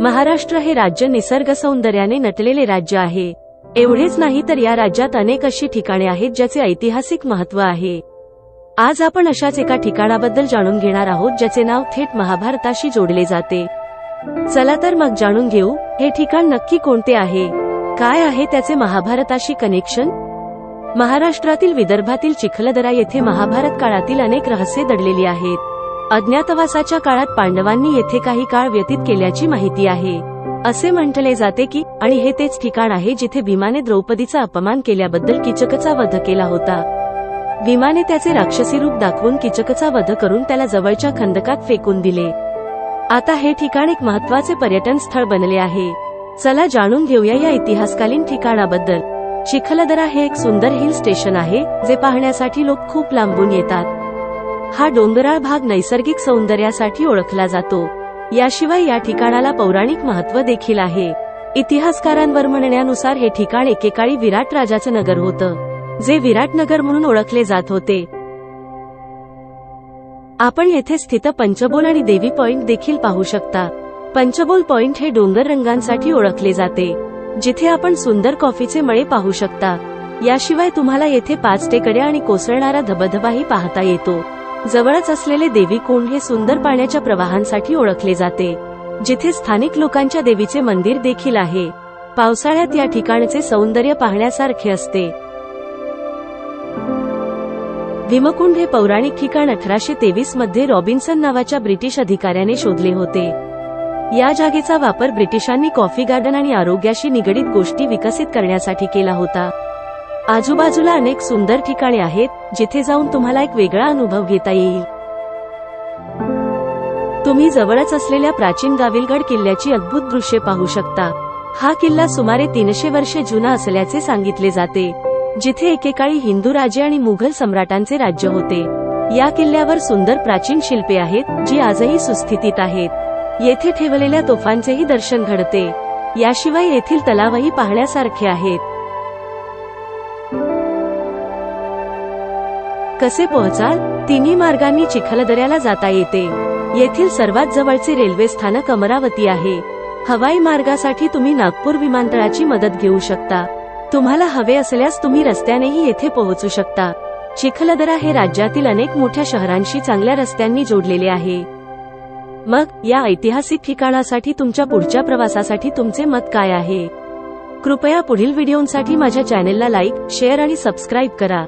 महाराष्ट्र हे राज्य निसर्ग सौंदर्याने नटलेले राज्य आहे. एवढेच नाही तर या राज्यात अनेक अशी ठिकाणे आहेत ज्याचे ऐतिहासिक महत्त्व आहे. आज आपण अशाच एका ठिकाणाबद्दल जाणून घेणार आहोत ज्याचे नाव थेट महाभारताशी जोडले जाते. चला तर मग जाणून घेऊ हे ठिकाण नक्की कोणते आहे? काय आहे त्याचे महाभारताशी कनेक्शन? महाराष्ट्रातील विदर्भातील चिखलदरा येथे महाभारत काळातील अनेक रहस्ये दडलेली आहेत. अज्ञातवासाच्या काळात पांडवांनी येथे काही काळ व्यतीत केल्याची माहिती आहे. असे म्हटले जाते की आणि हे तेच ठिकाण आहे जिथे भीमाने द्रौपदीचा अपमान केल्याबद्दल किचकचा वध केला होता. भीमाने त्याचे राक्षसी रूप दाखवून किचकचा वध करून त्याला जवळच्या खंदकात फेकून दिले. आता हे ठिकाण एक महत्त्वाचे पर्यटन स्थळ बनले आहे. चला जाणून घेऊया या इतिहासकालीन ठिकाणाबद्दल. चिखलदरा हे एक सुंदर हिल स्टेशन आहे जे पाहण्यासाठी लोक खूप लांबून येतात. हा डोंगराळ भाग नैसर्गिक सौंदर्यासाठी ओळखला जातो. याशिवाय या ठिकाणाला पौराणिक महत्त्व देखील आहे. इतिहासकारांवर म्हणण्यानुसार हे ठिकाण एकेकाळी विराट राजाचं नगर होतं जे विराटनगर म्हणून ओळखले जात होते. आपण येथे स्थित पंचबोल आणि देवी पॉइंट देखील पाहू शकता. पंचबोल पॉइंट हे डोंगर रंगांसाठी ओळखले जाते जिथे आपण सुंदर कॉफीचे मळे पाहू शकता. याशिवाय तुम्हाला येथे पाच टेकड्या आणि कोसळणारा धबधबाही पाहता येतो. जवळच असलेले देवी कुंड हे सुंदर पाण्याच्या प्रवाहांसाठी ओळखले जाते जिथे स्थानिक लोकांच्या देवीचे मंदिर देखील आहे. पावसाळ्यात या ठिकाणचे सौंदर्य पाहण्यासारखे असते. भीमकुंड हे पौराणिक ठिकाण अठराशे तेवीसमध्ये रॉबिन्सन नावाच्या ब्रिटिश अधिकाऱ्याने शोधले होते. या जागेचा वापर ब्रिटिशांनी कॉफी गार्डन आणि आरोग्याशी निगडीत गोष्टी विकसित करण्यासाठी केला होता. आजूबाजूला अनेक सुंदर ठिकाणे आहेत जिथे जाऊन तुम्हाला एक वेगळा अनुभव घेता येईल. तुम्ही जवळच असलेल्या प्राचीन गाविलगड किल्ल्याची अद्भुत दृश्ये पाहू शकता. हा किल्ला सुमारे तीनशे वर्षे जुना असल्याचे सांगितले जाते जिथे एकेकाळी हिंदू राजे आणि मुघल सम्राटांचे राज्य होते. या किल्ल्यावर सुंदर प्राचीन शिल्पे आहेत जी आजही सुस्थितीत आहेत. येथे ठेवलेल्या तोफांचेही दर्शन घडते. याशिवाय येथील तलावही पाहण्यासारखे आहेत. कसे पोहोचाल? तिन्ही मार्गांनी चिखलदऱ्याला जाता येते. येथील सर्वात जवळचे रेल्वे स्थानक अमरावती आहे. हवाई मार्गासाठी तुम्ही नागपूर विमानतळाची मदत घेऊ शकता. तुम्हाला हवे असल्यास तुम्ही रस्त्यानेही येथे पोहोचू शकता. चिखलदरा हे राज्यातील अनेक मोठ्या शहरांशी चांगल्या रस्त्यांनी जोडलेले आहे. मग या ऐतिहासिक ठिकाणासाठी तुमच्या पुढच्या प्रवासासाठी तुमचे मत काय आहे? कृपया पुढील व्हिडिओंसाठी माझ्या चॅनेलला लाईक शेअर आणि सबस्क्राईब करा.